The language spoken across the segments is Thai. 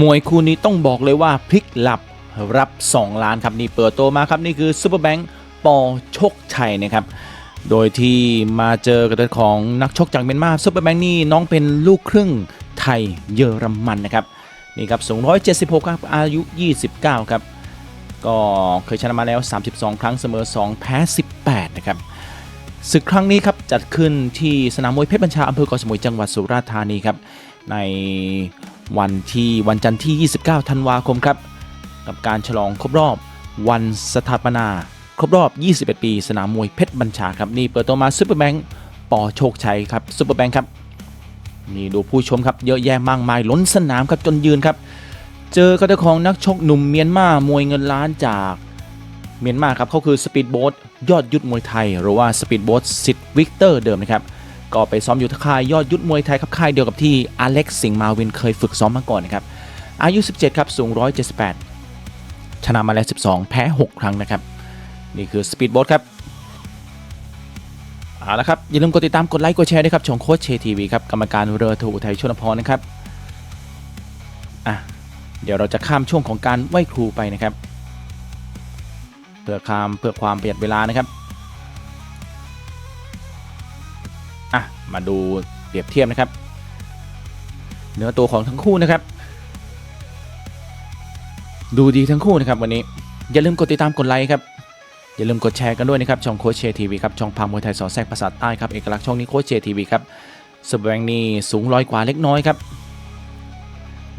มวยคู่นี้ต้องบอกเลยว่าพลิกหลับรับ 2 ล้านครับนี่เปิดตัวมาครับนี่คือซูเปอร์แบงค์ปอโชคชัยนะครับ โดยที่มาเจอกับตัวของนักชกจากเมียนมาซูเปอร์แบงค์นี่น้องเป็นลูกครึ่งไทยเยอรมันนะครับนี่ครับสูง176ครับอายุ 29 ครับ ก็เคยชนะมาแล้ว 32 ครั้งเสมอ 2 แพ้ 18 นะครับศึกครั้งนี้ครับจัดขึ้นที่สนามมวยเพชรบัญชาอำเภอเกาะสมุยจังหวัดสุราษฎร์ธานีครับ ในวันที่วันจันทร์ที่ 29 ธันวาคมครับ กับการฉลองครบรอบวันสถาปนา ครบรอบ 21 ปี สนามมวยเพชรบัญชาครับ นี่เปิดตัวมาซูเปอร์แบงค์ปอโชคชัยครับซูเปอร์แบงค์ครับนี่ดูผู้ชมครับเยอะแยะมากมายล้นสนามครับจนยืนครับ เจอกับเจ้าของนักชกหนุ่มเมียนมามวยเงินล้านจากเมียนมาครับเขาคือสปีดโบ๊ทยอดยุทธมวยไทย หรือว่าสปีดโบ๊ทสิทธิ์วิกเตอร์เดิมนะครับ ก็ไปซ้อมอยู่ที่ค่ายยอดยุทธมวยไทยครับค่ายเดียวกับที่อเล็กซ์สิงห์มาวินเคยฝึกซ้อมมาก่อนนะครับอายุ 17 ครับสูง 178 ชนะมาแล้ว 12 แพ้ 6 ครั้งนะครับ นี่คือสปีดโบ๊ทครับเอาละครับ อย่าลืมกดติดตามกดไลค์กดแชร์ด้วยครับช่องโค้ชเชทีวีครับ กรรมการเรือโทอุทัยชนพรนะครับอะเดี๋ยวเราจะข้ามช่วงของการไหว้ครูไปนะครับ เพื่อความเพื่อความประหยัดเวลานะครับ อะมาดูเปรียบเทียบนะครับ เนื้อตัวของทั้งคู่นะครับ ดูดีทั้งคู่นะครับวันนี้อย่าลืมกดติดตามกดไลค์ครับอย่าลืมกดแชร์กันด้วยนะครับ ช่องโค้ชเชทีวีครับ ช่องพังมวยไทยสอนแทรกภาษาใต้ครับ เอกลักษณ์ช่องนี้โค้ชเชทีวีครับสแบงนี่สูงร้อยกว่าเล็กน้อยครับ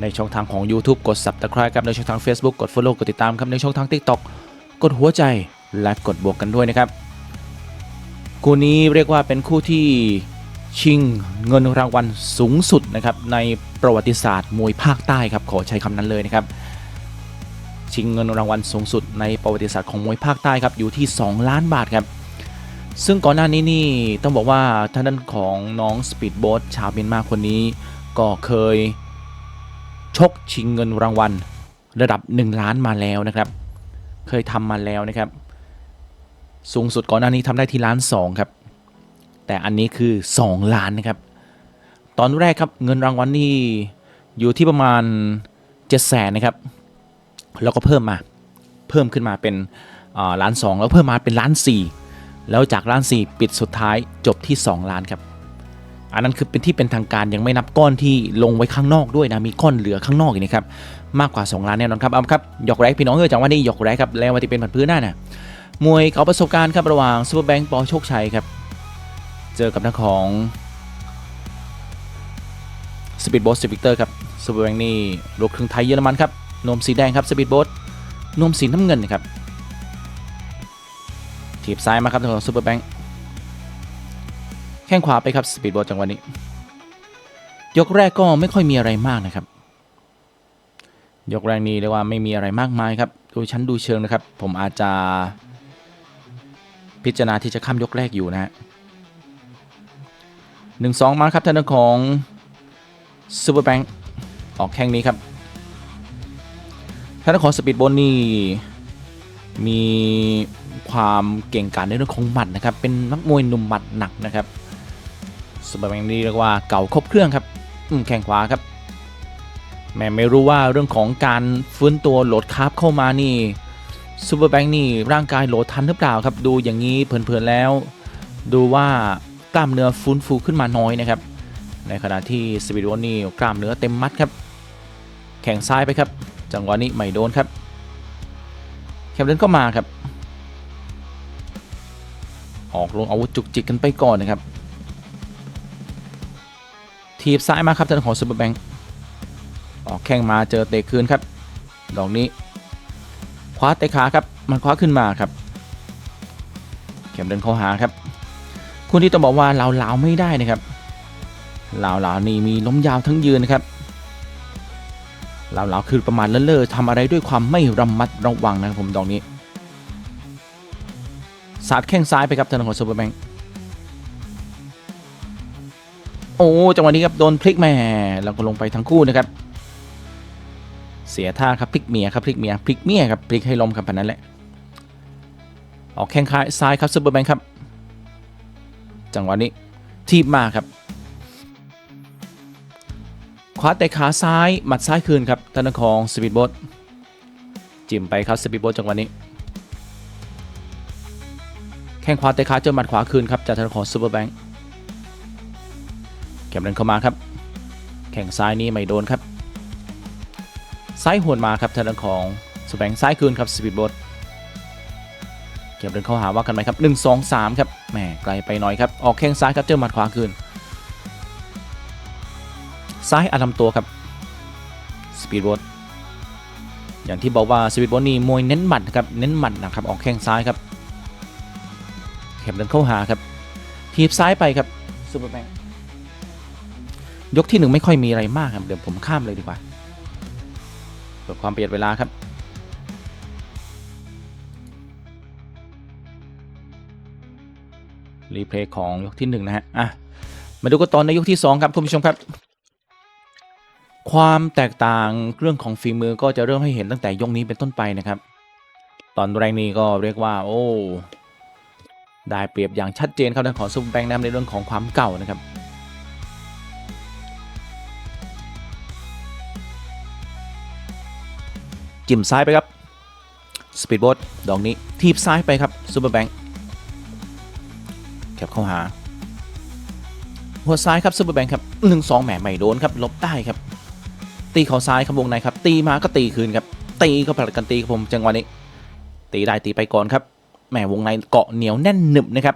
ในช่องทางของ YouTube กด Subscribe ครับ ในช่องทาง Facebook กด Follow กดติดตามครับ ในช่องทาง TikTok กดหัวใจและกดบวกกันด้วยนะครับ คู่นี้เรียกว่าเป็นคู่ที่ชิงเงินรางวัลสูงสุดนะครับในประวัติศาสตร์มวยภาคใต้ครับขอใช้คำนั้นเลยนะครับชิงเงินรางวัลสูงสุดในประวัติศาสตร์ของมวยภาคใต้ครับอยู่ที่ 2 ล้านบาทครับซึ่งก่อนหน้านี้นี่ต้องบอกว่าท่านด้านของน้องสปีดโบ๊ทชาวเมียนมาคนนี้ ก็เคยชกชิงเงินรางวัลระดับ 1 ล้านมาแล้วนะครับ เคยทำมาแล้วนะครับ สูงสุดก่อนหน้านี้ทำได้ที่ล้านสองครับ แต่อันนี้คือ 2 ล้านนะครับ ตอนแรกครับเงินรางวัลนี่อยู่ที่ประมาณ7 0 0แสนนะครับ แล้วก็เพิ่มมา เพิ่มขึ้นมาเป็นล้านสองแล้วเพิ่มมาเป็นล้านสี่แล้วจากล้านสี่ปิดสุดท้ายจบที่ 2 ล้านครับ อันนั้นคือเป็นที่เป็นทางการยังไม่นับก้อนที่ลงไว้ข้างนอกด้วยนะมีก้อนเหลือข้างนอกอีกนะครับมากกว่า 2 ล้านแน่นอนครับเอาครับหยอกแรกพี่น้องเออจังหวะนี้หยอกแรกครับแล้วมาที่เป็นผันพื้นหน้าน่ะ มวยเขาประสบการณ์ครับระหว่างซูเปอร์แบงค์ปอโชคชัยครับ เจอกับนักของสปีดโบ๊ทสวิกเตอร์ครับซูเปอร์แบงค์นี่ลูกครึ่งไทยเยอรมันครับนมสีแดงครับสปีดโบ๊ทนมสีน้ำเงินครับถีบซ้ายมาครับทางของซูเปอร์แบงค์แข้งขวาไปครับสปีดโบ๊ทจังหวะนี้ ยกแรกก็ไม่ค่อยมีอะไรมากนะครับ ยกแรกนี้เรียกว่าไม่มีอะไรมากมายครับดูชั้นดูเชิงนะครับ ผมอาจจะ พิจารณาที่จะข้ามยกแรกอยู่นะฮะหนึ่งสองมาครับทางด้านของซูเปอร์แบงค์ออกแข้งนี้ครับท่านของสปีดโบนนี่มีความเก่งกาจในเรื่องของหมัดนะครับ เป็นนักมวยหนุ่มหมัดหนักนะครับสปีดแบงค์นี่เรียกว่าเก่าครบเครื่องครับอืมแข้งขวาครับแม่ไม่รู้ว่าเรื่องของการฟื้นตัวโหลดคาร์บเข้ามานี่ ซูเปอร์แบงค์นี่ร่างกายโหลดทันหรือเปล่าครับ ดูอย่างนี้เพลินๆแล้ว ดูว่ากล้ามเนื้อฟื้นฟูขึ้นมาน้อยนะครับ ในขณะที่สปีดโบนนี่กล้ามเนื้อเต็มมัดครับ แข่งซ้ายไปครับ จังหวะนี้ไม่โดนครับแคมเดนก็มาครับ ออกลงอาวุธจุกจิกกันไปก่อนนะครับ ทีบซ้ายมาครับทางของซูเปอร์แบงค์ออกแข้งมาเจอเตะคืนครับ ดอกนี้ คว้าเตะขาครับ มันคว้าขึ้นมาครับแคมเดินเข้าหาครับ คุณที่ต้องบอกว่าเราเลาไม่ได้นะครับเลาเลานี่มีล้มยาวทั้งยืนนะครับเหลาคือประมาณเล่อๆทำอะไรด้วยความไม่ระมัดระวังนะครับผมดอกนี้สาดแข้งซ้ายไปครับทางของซูเปอร์แบงค์โอ้จังหวะนี้ครับโดนพลิกแม่แล้วก็ลงไปทั้งคู่นะครับ เสียท่าครับพลิกเมียครับพลิกเมียพลิกเมียครับพลิกให้ล้มครับพันนั้นแหละออกแข้งซ้ายครับซูเปอร์แบงค์ครับ จังหวะนี้ทีบมาครับขวาวาแต่ขาซ้ายหมัดซ้ายคืนครับธนของสปีดโบ๊ทจิ้มไปครับสปีดโบ๊ทจังหวะนี้แข้งขวาเตะขาเจอหมัดขวาคืนครับจากทางของซูเปอร์แบงค์เก็บเดินเข้ามาครับ แข้งซ้ายนี้ไม่โดนครับ ซ้ายหวนมาครับทางของซูเปอร์แบงค์ซ้ายคืนครับสปีดโบ๊ทเก็บเดินเข้าหาว่ากันไหมครับ 1 2 3 ครับแหมไกลไปหน่อยครับ ออกแข้งซ้ายครับเจอหมัดขวาคืน ซ้ายอาลำตัวครับสปีดโบ๊ทอย่างที่บอกว่าสปีดโบ๊ทนี่มวยเน้นหมัดครับเน้นหมัดนะครับออกแข้งซ้ายครับเข็มเดินเข้าหาครับทีบซ้ายไปครับซูเปอร์แบงค์ยกที่หนึ่งไม่ค่อยมีอะไรมากครับเดี๋ยวผมข้ามเลยดีกว่า เพื่อความประหยัดเวลาครับรีเพลย์ของยกที่หนึ่งนะฮะอะมาดูกันตอนในยกที่สองครับคุณผู้ชมครับ ความแตกต่างเรื่องของฝีมือก็จะเริ่มให้เห็นตั้งแต่ยกนี้เป็นต้นไปนะครับ ตอนแรกนี้ก็เรียกว่า โอ้ ได้เปรียบอย่างชัดเจนครับทางของซุปเปอร์แบงค์นะในเรื่องของความเก่านะครับ จิ้มซ้ายไปครับสปีดโบ๊ทดอกนี้ทีบซ้ายไปครับซุปเปอร์แบงค์แคบเข้าหา หัวซ้ายครับซุปเปอร์แบงค์ครับหนึ่งสองแหมไม่โดนครับลบได้ครับ ตีเข่าซ้ายครับวงในครับ ตีมาก็ตีคืนครับ ตีก็ผลัดกันตีครับผมจังหวะนี้ ตีได้ตีไปก่อนครับแหมวงในเกาะเหนียวแน่นหนึบนะครับ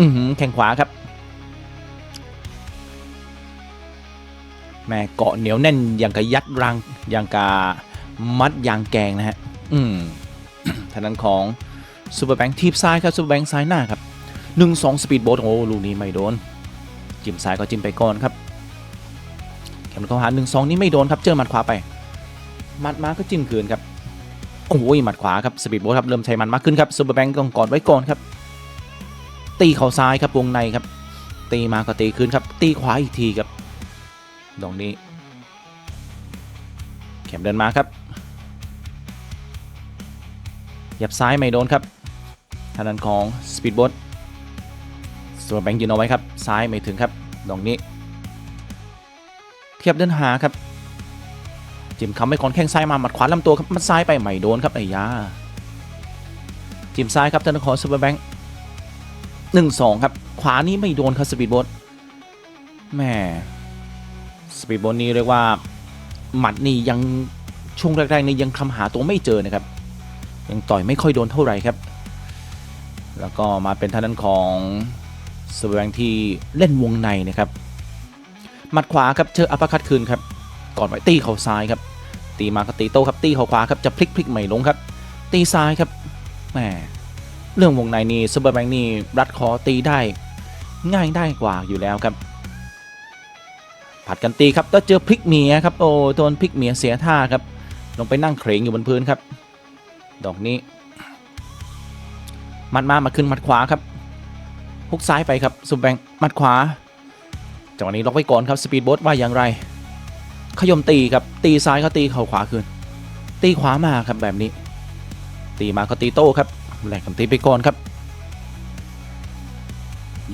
อือหือแข้งขวาครับแหมเกาะเหนียวแน่นอย่างกับยัดรังอย่างกับ มัดยางแกงนะฮะ อืมทางด้านของซูเปอร์แบงค์ทีบซ้ายครับซูเปอร์แบงค์ซ้ายหน้าครับหนึ่งสองสปีดโบ๊ทโอ้ลูกนี้ไม่โดน จิ้มซ้ายก็จิ้มไปก่อนครับแขนเข้าหาหนึ่งสองนี่ไม่โดนครับเจอหมัดขวาไปหมัดมาก็จิ้มคืนครับโอ้ยหมัดขวาครับสปีดโบ๊ทครับเริ่มใช้มันมากขึ้นครับซูเปอร์แบงก์ต้องกอดไว้ก่อนครับตีเข่าซ้ายครับวงในครับ ตีมาก็ตีคืนครับ ตีขวาอีกทีครับดอกนี้แขมเดินมาครับห ยับซ้ายไม่โดนครับทางด้านของสปีดโบ๊ทซูเปอร์แบงก์ยืนเอาไว้ครับ ซ้ายไม่ถึงครับดอกนี้ เทียบเดินหาครับจิ้มคำไม่ก่อนแข้งซ้ายมาหมัดขวาลำตัวครับมันซ้ายไปไม่โดนครับไอ้ยาจิ้มซ้ายครับธนาคารซูเปอร์แบงค์หนึ่งสองครับ ขวานี้ไม่โดนครับสปีดโบ๊ทแม่สปีดโบ๊ทนี่เรียกว่าหมัดนี่ยังช่วงแรกๆนี่ยังคำหาตัวไม่เจอนะครับ ยังต่อยไม่ค่อยโดนเท่าไหร่ครับ แล้วก็มาเป็นท่างด้นของซูเปอร์แบงที่เล่นวงในนะครับหมัดขวาครับเจออัปคัตคืนครับ ก่อนไว้ตีเข่าซ้ายครับ ตีมาก็ตีโต้ครับตีเข่าขวาครับจะพลิกพลิกใหม่ลงครับ ตีซ้ายครับแหมเรื่องวงในนี่ซูเปอร์แบงค์นี่รัดคอตีได้ ง่ายได้กว่าอยู่แล้วครับ ผัดกันตีครับแล้วเจอพลิกเมียครับโอ้โดนพลิกเมียเสียท่าครับ ลงไปนั่งเคร่งอยู่บนพื้นครับ ดอกนี้ มัดมามาขึ้นมัดขวาครับฮุกซ้ายไปครับซูเปอร์แบงค์มัดขวาจังหวะนี้ล็อกไว้ก่อนครับสปีดโบ๊ทว่าอย่างไร ขยมตีครับตีซ้ายเขาตีเข่าขวาคืนตีขวามาครับแบบนี้ ตีมาเขาตีโต้ครับแหลกกันตีไปก่อนครับ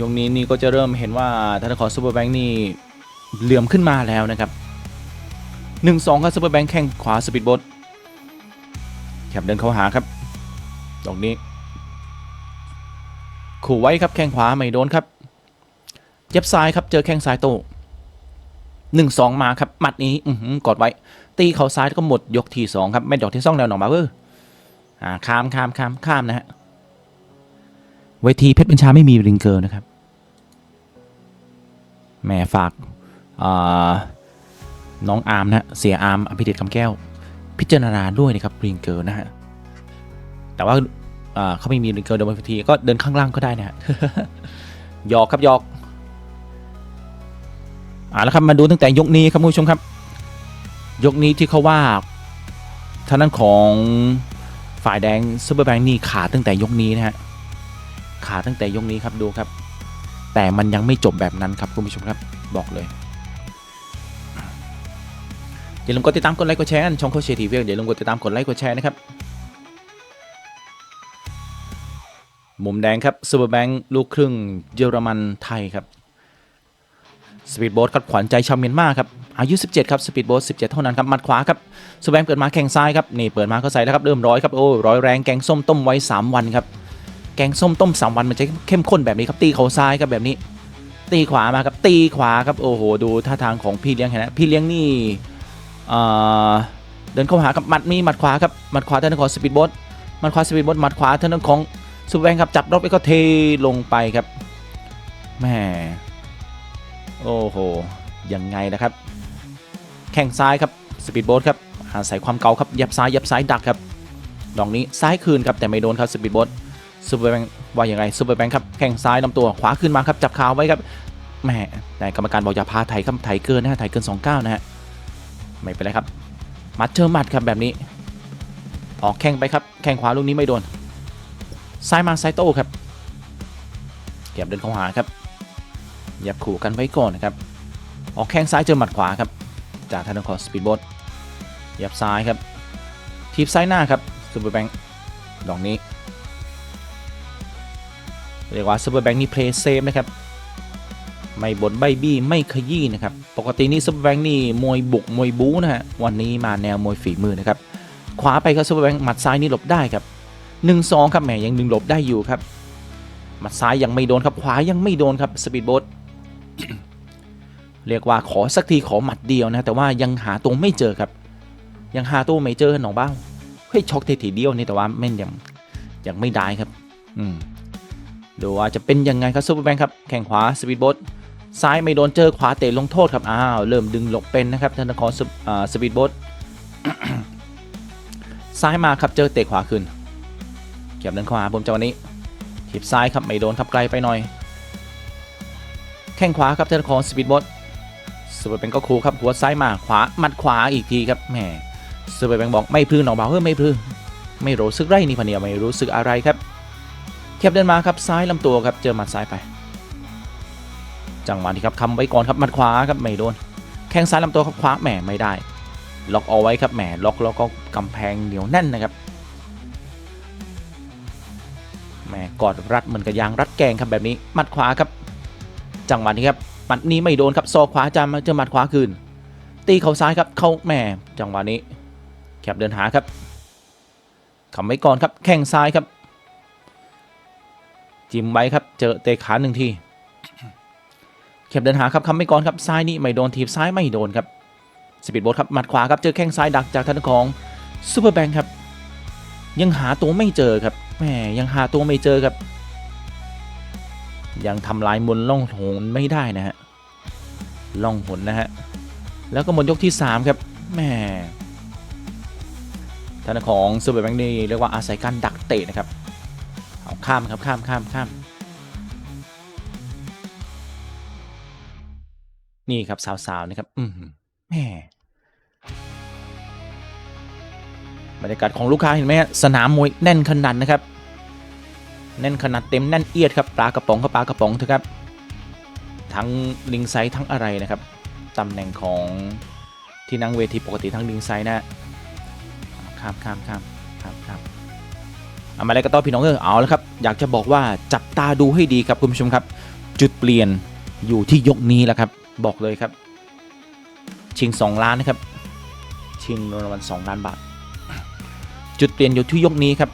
ยงนี้นี่ก็จะเริ่มเห็นว่าธนาคารซูเปอร์แบงค์นี่เหลื่อมขึ้นมาแล้วนะครับ1นึ่งสองครับซูเปอร์แบงค์แข้งขวาสปีดโบ๊ท คบเดินเข้าหาครับตรงนี้ ขู่ไว้ครับแข้งขวาไม่โดนครับเจ็บซ้ายครับเจอแข้งซ้ายโต้หนึ่งสองมาครับหมัดนี้อือหือกดไว้ ตีเข่าซ้ายก็หมดยกที่สองครับไม่ดอกที่ซ่องแนวหนองมาเวอร์อ่าข้ามข้ามข้ามข้ามนะฮะเวทีเพชรบัญชาไม่มีริงเกอร์นะครับแหม่ฝากอ่าน้องอาร์มนะเสียอาร์มอภิเดชคำแก้ว พิจารณาด้วยนะครับริงเกอร์นะฮะแต่ว่าเขาไม่มีริงเกอร์เดินบนเวทีก็เดินข้างล่างก็ได้นะฮะหยอกครับหยอกอ่าแล้วครับมาดูตั้งแต่ยกนี้ครับคุณผู้ชมครับ ยกนี้ที่เขาว่าทางด้านของฝ่ายแดงซูเปอร์แบงค์นี่ขาดตั้งแต่ยกนี้นะฮะขาดตั้งแต่ยกนี้ครับดูครับ แต่มันยังไม่จบแบบนั้นครับคุณผู้ชมครับบอกเลย อย่าลืมกดติดตามกดไลค์กดแชร์กันช่องโคชเชทีวีอย่าลืมกดติดตามกดไลค์กดแชร์นะครับมุมแดงครับซูเปอร์แบงค์ลูกครึ่งเยอรมันไทยครับสปีดโบ๊ทครับขวัญใจชาวเมียนมาครับอายุ 17 ครับสปีดโบ๊ท17 เท่านั้นครับมัดขวาครับสแวงเปิดมาแข่งซ้ายครับนี่เปิดมาก็ใส่แล้วครับเริ่มร้อยครับโอ้ร้อยแรงแกงส้มต้มไว้ 3 วันครับแกงส้มต้ม 3 วันมันจะเข้มข้นแบบนี้ครับตีเขาซ้ายครับแบบนี้ ตีขวามาครับตีขวาครับโอ้โหดูท่าทางของพี่เลี้ยงเห็นไหมพี่เลี้ยงนี่ เดินเข้าหากับหมัดมีหมัดขวาครับหมัดขวาท่านของสปีดโบ๊ทหมัดขวาสปีดโบ๊ทหมัดขวาท่านของสุแวงครับจับรถไปก็เทลงไปครับแหม่โอ้โหยังไงนะครับ แข้งซ้ายครับสปีดโบ๊ทครับอาศัยความเก่าครับยับซ้ายยับซ้ายดักครับดอกนี้ซ้ายคืนครับแต่ไม่โดนครับสปีดโบ๊ทซูเปอร์แบงค์ว่าอย่างไรซูเปอร์แบงค์ครับแข้งซ้ายลำตัวขวาขึ้นมาครับจับขาไว้ครับแหมแต่กรรมการบอกอย่าพาไถครับไถเกินนะฮะไถเกิน 29 นะฮะ ไม่เป็นไรครับ มัดเจอมัดครับแบบนี้ ออกแข้งไปครับ แข้งขวาลูกนี้ไม่โดน ซ้ายมาซ้ายโต้ครับ เก็บเดินเข้าหาครับยับขู่กันไว้ก่อนนะครับ ออกแข้งซ้ายเจอหมัดขวาครับ จากทางด้านของสปีดโบ๊ทยับซ้ายครับ ทีบซ้ายหน้าครับซูเปอร์แบงค์ดอกนี้เรียกว่าซูเปอร์แบงค์นี่เพลย์เซฟนะครับ ไม่บนใบบี้ไม่ขยี้นะครับ ปกตินี่ซูเปอร์แบงค์นี่มวยบุกมวยบู๊นะฮะวันนี้มาแนวมวยฝีมือนะครับขวาไปครับซูเปอร์แบงค์หมัดซ้ายนี่หลบได้ครับ1นสองครับแหมยังดึงหลบได้อยู่ครับหมัดซ้ายยังไม่โดนครับขวายังไม่โดนครับสปีดโบ๊ทเรียกว่าขอสักทีขอหมัดเดียวนะ แต่ว่ายังหาตัวไม่เจอครับ ยังหาตัวไม่เจอหนองบ้าเฮ้ยช็อกเททีเดียวนี่แต่ว่าแม่นยังยังไม่ได้ครับ อืมดูว่าจะเป็นยังไงครับซูเปอร์แบงค์ครับแข่งขวาสปีดโบ๊ท ซ้ายไม่โดนเจอขวาเตะลงโทษครับ อ้าว เริ่มดึงหลบเป็นนะครับธนาครสปีดโบ๊ทซ้ายมาครับเจอเตะขวาขึ้นเก็บเดินขวาผมจังหวะนี้ถีบซ้ายครับไม่โดนครับไกลไปหน่อย แข้งขวาครับธนาครสปีดโบ๊ทซูเปอร์แบงก์ก็คูครับหัวซ้ายมาขวามัดขวาอีกทีครับแหมซูเปอร์แบงก์บอกไม่พื้นหนองเบาเฮ้ยไม่พื้นไม่รู้สึกไรนี่พะเนียไม่รู้สึกอะไรครับแคบเดินมาครับซ้ายลำตัวครับเจอหมัดซ้ายไป จังหวะนี้ครับคำไว้ก่อนครับมัดขวาครับไม่โดน แข้งซ้ายลำตัวครับขวาแหมไม่ได้ ล็อกเอาไว้ครับแหมล็อกแล้วก็กำแพงเหนียวแน่นนะครับแหมกอดรัดเหมือนกับยางรัดแกงครับแบบนี้มัดขวาครับ จังหวะนี้ครับมัดนี้ไม่โดนครับซอกขวาจามาเจอมัดขวาคืน ตีเข่าซ้ายครับเข้าแหม่จังหวะนี้แคบเดินหาครับคำไว้ก่อนครับแข้งซ้ายครับ จิ้มไว้ครับเจอเตะขาหนึ่งที แคบเดินหาครับคำไว้ก่อนครับซ้ายนี่ไม่โดนทีบซ้ายไม่โดนครับสปีดโบ๊ทครับหมัดขวาครับเจอแข้งซ้ายดักจากทางของซูเปอร์แบงค์ครับ ยังหาตัวไม่เจอครับแหมยังหาตัวไม่เจอครับ ยังทำลายมนล่องหนไม่ได้นะฮะล่องหนนะฮะแล้วก็หมดยกที่ 3 ครับแหม่ท่านของซูเปอร์แบงค์นี่เรียกว่าอาศัยการดักเตะนะครับเอาข้ามครับข้ามข้ามข้าม นี่ครับสาวๆนะครับ อืมแม่บรรยากาศของลูกค้าเห็นไหมฮะสนามมวยแน่นขนาดนะครับ แน่นขนาดเต็มแน่นเอียดครับปลากระป๋องก็ปลากระป๋องเถอะครับ ทั้งลิงไซทั้งอะไรนะครับตำแหน่งของที่นั่งเวทีปกติทั้งลิงไซนะข้ามข้ามข้ามข้ามข้ามเอามาอะไรก็ต่อพี่น้องเออเอาแล้วครับ อยากจะบอกว่าจับตาดูให้ดีครับคุณผู้ชมครับ จุดเปลี่ยนอยู่ที่ยกนี้แหละครับ บอกเลยครับ ชิง 2 ล้านนะครับ ชิงรางวัล2ล้านบาท จุดเปลี่ยนอยู่ที่ยกนี้ครับ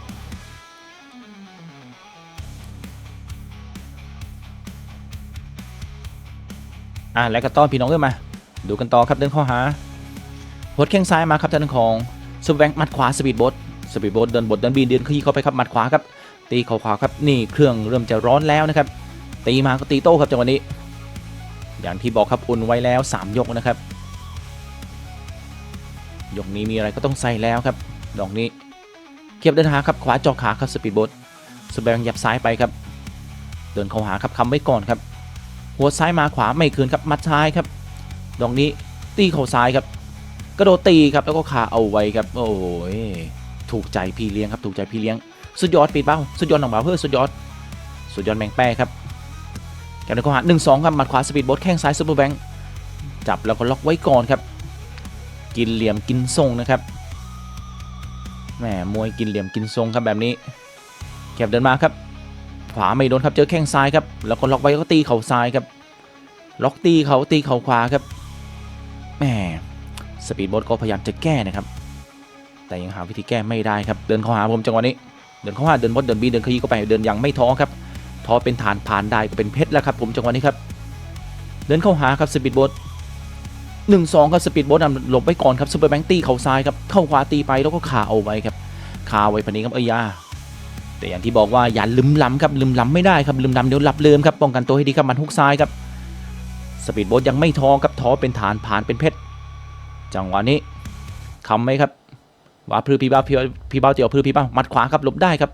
อะแล้วก็ต้อนพี่น้องเอ้ยมา ดูกันต่อครับเดินข้าหาหัวแข้งซ้ายมาครับทางของซูเปอร์แบงมัดขวาสปีดโบ๊ทสปีดโบ๊ทเดินบดเดินบีเดินขยี้เข้าไปครับมัดขวาครับตีเข่าขวาครับนี่เครื่องเริ่มจะร้อนแล้วนะครับตีมาก็ตีโต้ครับจังหวะนี้ อย่างที่บอกครับอุ่นไว้แล้ว 3 ยกนะครับ ยกนี้มีอะไรก็ต้องใส่แล้วครับ ดอกนี้เขียบเดินหาครับขวาจอขาครับสปีดโบ๊ทสเปงยับซ้ายไปครับ เดินเข้าหาครับคำไว้ก่อนครับ หัวซ้ายมาขวาไม่คืนครับมัดซ้ายครับ ดอกนี้ตีเข่าซ้ายครับ กระโดดตีครับแล้วก็ขาเอาไว้ครับ โอ้ยถูกใจพี่เลี้ยงครับถูกใจพี่เลี้ยง สุดยอดปีดเป้าสุดยอดหนังเบาเพื่อสุดยอด สุดยอดแมงแป้ครับ แกนข้าหาหนึ่งสองครับหมัดขวาสปีดโบ๊ทแข้งซ้ายซูเปอร์แบงค์จับแล้วก็ล็อกไว้ก่อนครับ กินเหลี่ยมกินทรงนะครับแหมมวยกินเหลี่ยมกินทรงครับแบบนี้แคบเดินมาครับ ขวาไม่โดนครับเจอแข้งซ้ายครับแล้วก็ล็อกไว้ก็ตีเข่าซ้ายครับ ล็อกตีเขาตีเข่าขวาครับแหมสปีดโบ๊ทก็พยายามจะแก้นะครับ แต่ยังหาวิธีแก้ไม่ได้ครับ เดินเข้าหาผมจังหวะนี้ เดินเข้าหาเดินบดเดินบีเดินขยี้เข้าไปเดินยังไม่ท้อครับ อเป็นฐานผ่านได้ก็เป็นเพชรแล้วครับผมจังหวะนี้ครับ เดินเข้าหาครับสปีดโบ๊ทหนึ่งสองครับสปีดโบ๊ทนำหลบไว้ก่อนครับซูเปอร์แบงค์ตีเข่าซ้ายครับเข้าขวาตีไปแล้วก็ขาเอาไว้ครับคาไว้พันนี้ครับเอ้ยาแต่อย่างที่บอกว่าอย่าลืมล้ำครับลืมล้ำไม่ได้ครับลืมล้ำเดี๋ยวหลับเลืมครับป้องกันตัวให้ดีครับมันฮุกซ้ายครับสปีดโบ๊ทยังไม่ท้อครับท้อเป็นฐานผ่านเป็นเพชรจังหวะนี้คำไหมครับว่าพลือพี่บ้าพี่พี่เบ้าเตียวพลือพี่บ้ามัดขวาครับหลบได้ครับ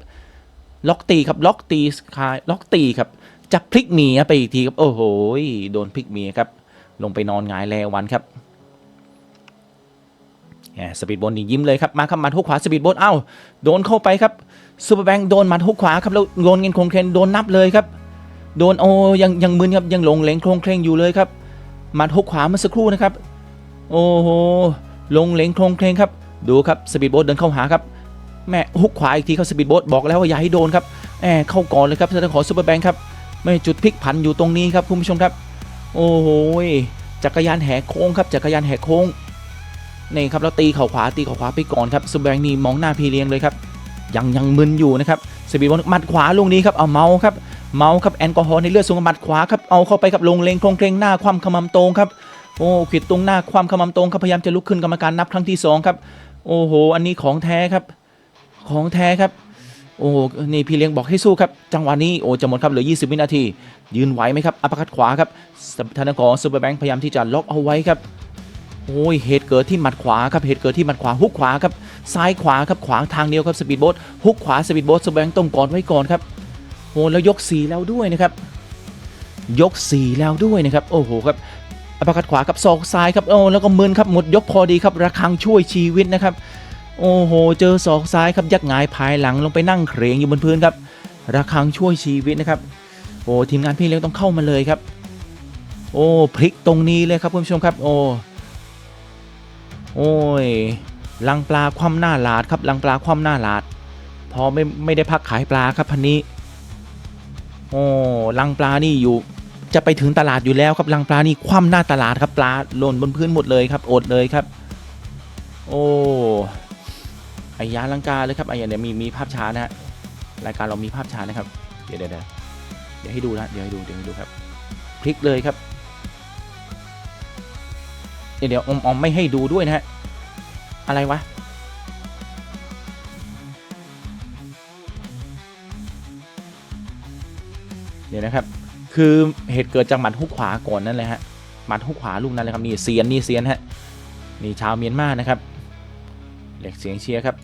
ล็อกตีครับล็อกตีคายล็อกตีครับจับพลิกเมียไปอีกทีครับโอ้โหโดนพลิกเมียครับ ลงไปนอนงายแลวันครับแหมสปีดโบนนี่ยิ้มเลยครับมาครับมัดฮุกขวาสปีดโบนเอ้าโดนเข้าไปครับซูเปอร์แบงค์โดนมัดฮุกขวาครับแล้วโดนเงินโครงเคลนโดนนับเลยครับ โดนโอ้ยังยังมึนครับยังหลงเหลงโครงเคลงอยู่เลยครับมัดฮุกขวาเมื่อสักครู่นะครับ โอ้โหลงเหลงโครงเคลงครับดูครับสปีดโบ๊ทเดินเข้าหาครับ แม่ฮุกขวาอีกทีครับสปีดโบ๊ทบอกแล้วว่าอย่าให้โดนครับแอบเข้าก่อนเลยครับทางด้านของซูเปอร์แบงค์ครับไม่จุดพลิกผันอยู่ตรงนี้ครับคุณผู้ชมครับ โอ้โหจักรยานแหกโค้งครับจักรยานแหกโค้งนี่ครับแล้วตีเข่าขวาตีเข่าขวาไปก่อนครับซูเปอร์แบงค์นี่มองหน้าพีเลี้ยงเลยครับยังยังมึนอยู่นะครับสปีดโบ๊ทหมัดขวาลูกนี้ครับเอาเมาครับเมาครับแอลกอฮอล์ในเลือดสูงหมัดขวาครับเอาเข้าไปครับลงเลงโครงเคลงหน้าคว่ำขมำตรงครับโอ้ขิดตรงหน้าความขมำตรงครับพยายามจะลุกขึ้นกรรมการนับครั้งที่สองครับโอ้โห อันนี้ของแท้ครับ ของแท้ครับ โอ้โหนี่พี่เลี้ยงบอกให้สู้ครับ จังหวะนี้โอ้จะหมดครับเหลือ 20 วินาที ยืนไหวไหมครับอัปคัดขวาครับทางด้านของซูเปอร์แบงค์พยายามที่จะล็อกเอาไว้ครับโอ้ยเหตุเกิดที่หมัดขวาครับเหตุเกิดที่หมัดขวาฮุกขวาครับซ้ายขวาครับขวางทางเดียวครับสปีดโบ๊ทฮุกขวาสปีดโบ๊ทซูเปอร์แบงค์ต้องกอดไว้ก่อนครับโอ้แล้วยก 4 แล้วด้วยนะครับยก 4 แล้วด้วยนะครับโอ้โหครับอัปคัดขวากับศอกซ้ายครับโอ้แล้วก็มึนครับหมดยกพอดีครับระฆังช่วยชีวิตนะครับ โอ้โห เจอศอกซ้ายครับยักหงายภายหลังลงไปนั่งเครงอยู่บนพื้นครับระฆังช่วยชีวิตนะครับ โอ้ทีมงานพี่เลี้ยงต้องเข้ามาเลยครับ โอ้พลิกตรงนี้เลยครับคุณผู้ชมครับ โอ้โอ้ยลังปลาคว่ำหน้าหลาดครับลังปลาคว่ำหน้าหลาด พอไม่ไม่ได้พักขายปลาครับพันนี้โอ้ลังปลานี่อยู่ จะไปถึงตลาดอยู่แล้วครับลังปลานี่คว่ำหน้าตลาดครับปลาหล่นบนพื้นหมดเลยครับอดเลยครับ โอ้ ไอยาลังกาเลยครับไอยาเดี๋ยมีมีภาพช้านะฮะรายการเรามีภาพช้านะครับ เดี๋ยวเดี๋ยวเดี๋ยวให้ดูนะเดี๋ยวให้ดูเดี๋ยวให้ดูครับพลิกเลยครับ เดี๋ยวเดี๋ยวอมอมไม่ให้ดูด้วยนะฮะอะไรวะเดี๋ยวนะครับ คือเหตุเกิดจากหมัดฮุกขวาก่อนนั่นเลยฮะหมัดฮุกขวาลูกนั้นเลยครับนี่เซียนนี่เซียนฮะนี่ชาวเมียนมานะครับ เรียกเสียงเชียร์ครับ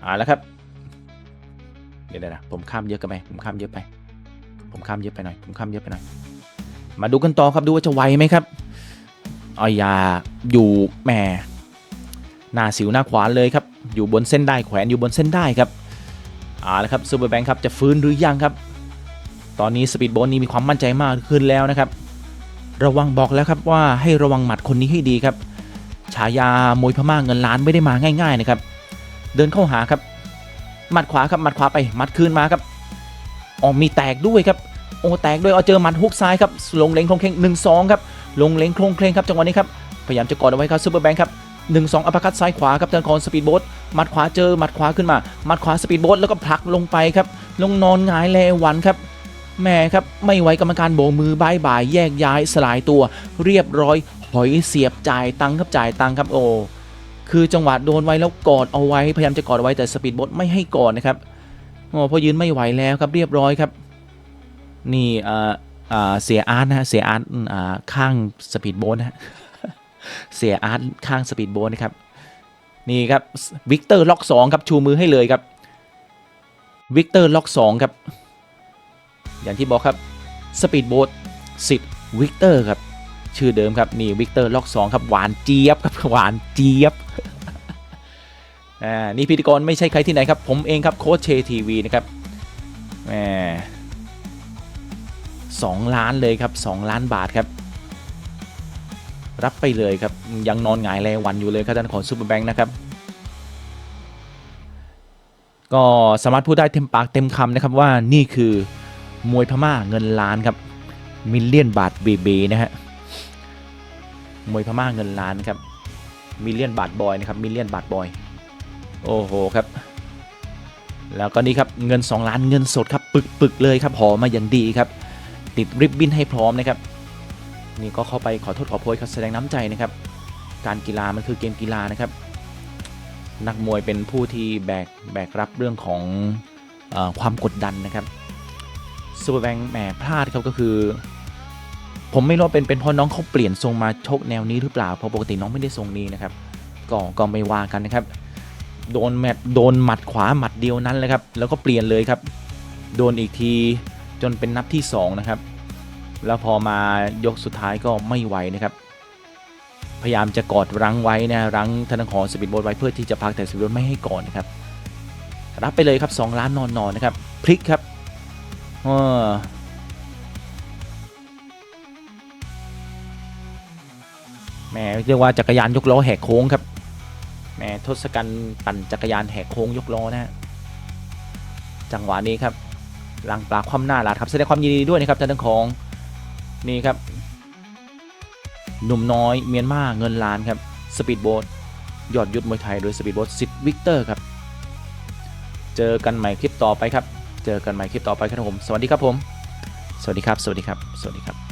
เอ่าแล้วครับ เดี๋ยวนะผมข้ามเยอะกันไปผมข้ามเยอะไป ผมข้ามเยอะไปหน่อย ผมข้ามเยอะไปหน่อย มาดูกันต่อครับดูว่าจะไวไหมครับออยาอยู่แหมหน้าสิวหน้าขวานเลยครับ อยู่บนเส้นได้แขวนอยู่บนเส้นได้ครับเอ่าแล้วครับซูเปอร์แบงค์ครับจะฟื้นหรือยังครับ ตอนนี้สปีดโบ๊ทนี้มีความมั่นใจมากขึ้นแล้วนะครับ ระวังบอกแล้วครับว่าให้ระวังหมัดคนนี้ให้ดีครับายามวยพม่าเงินล้านไม่ได้มาง่ายๆนะครับ เดินเข้าหาครับหมัดขวาครับหมัดขวาไปหมัดคืนมาครับอ๋อมีแตกด้วยครับโอ้แตกด้วยเอาเจอหมัดฮุกซ้ายครับลงเล็งโครงเคงหนึ่งสองครับลงเล็งโครงเคงครับจังหวะนี้ครับพยายามจะกอดเอาไว้ครับซูเปอร์แบงค์ครับหนึ่งสองอัปคัตซ้ายขวาครับเทางของสปีดโบ๊ทหมัดขวาเจอหมัดขวาขึ้นมาหมัดขวาสปีดโบ๊ทแล้วก็ผลักลงไปครับลงนอนหงายแลวันครับแม่ครับไม่ไว้กรรมการโบกมือบายบายแยกย้ายสลายตัว เรียบร้อย หอยเสียบจ่ายตังค์ครับจ่ายตังค์ครับโอ้คือจังหวะโดนไว้แล้วกอดเอาไว้พยายามจะกอดไว้แต่สปีดโบ๊ทไม่ให้กอดนะครับโอ้พอยืนไม่ไหวแล้วครับเรียบร้อยครับ นี่อ่าอ่าเสียอาร์ตนะเสียอาร์ตอ่าข้างสปีดโบ๊ทนะฮะเสียอาร์ตข้างสปีดโบ๊ทนะครับนี่ครับวิกเตอร์ล็อกสองครับชูมือให้เลยครับวิกเตอร์ล็อกสองครับอย่างที่บอกครับสปีดโบ๊ทสิทธิ์วิกเตอร์ครับ ชื่อเดิมครับนี่วิกเตอร์ล็อก2ครับหวานเจี๊ยบครับหวานเจี๊ยบอ่านี่พิธีกรไม่ใช่ใครที่ไหนครับ ผมเองครับโค้ชเชทีวีนะครับแหมสองล้านเลยครับ 2 ล้านบาทครับ รับไปเลยครับ ยังนอนหงายแลวันอยู่เลยครับด้านของซูเปอร์แบงค์นะครับ ก็สามารถพูดได้เต็มปากเต็มคำนะครับว่านี่คือมวยพม่าเงินล้านครับ มิลเลียนบาทเบเบนะฮะ มวยพม่าเงินล้านครับมิเลียนบาทบอยนะครับมิเลียนบาทบอยโอ้โหครับ แล้วก็นี่ครับเงิน 2 ล้านเงินสดครับปึกปึกๆเลยครับห่อมาอย่างดีครับ ติดริบบิ้นให้พร้อมนะครับนี่ก็เข้าไปขอโทษขอโพยครับแสดงน้ำใจนะครับ การกีฬามันคือเกมกีฬานะครับ นักมวยเป็นผู้ที่แบกแบกรับเรื่องของออความกดดันนะครับซูเปอร์แบงค์แหมพลาดครับก็คือ ผมไม่รู้เป็นเป็นเพราะน้องเขาเปลี่ยนทรงมาชกแนวนี้หรือเปล่าเพราะปกติน้องไม่ได้ทรงนี้นะครับ ก็ก็ไม่ว่ากันนะครับ โดนแมตโดนหมัดขวาหมัดเดียวนั้นเลยครับ แล้วก็เปลี่ยนเลยครับ โดนอีกทีจนเป็นนับที่ 2 นะครับ แล้วพอมายกสุดท้ายก็ไม่ไหวนะครับ พยายามจะกอดรั้งไว้นะรั้งธนาคารสปีดโบ๊ทไว้เพื่อที่จะพักแต่สปีดโบ๊ทไม่ให้ก่อนนะครับรับไปเลยครับ 2 ล้านนอนๆนนะครับพลิกครับเออ แหมเรียกว่าจักรยานยกล้อแหกโค้งครับแหมทศกัณฐ์ปั่นจักรยานแหกโค้งยกล้อนะฮะจังหวะนี้ครับลังปลาคว่ำหน้าลาดครับแสดงความยินดีด้วยนะครับท่านของนี่ครับหนุ่มน้อยเมียนมาเงินล้านครับสปีดโบ๊ทยอดยุทธมวยไทยโดยสปีดโบ๊ทสิทธิ์วิกเตอร์ครับ เจอกันใหม่คลิปต่อไปครับ เจอกันใหม่คลิปต่อไปครับผม สวัสดีครับผม สวัสดีครับ สวัสดีครับ สวัสดีครับ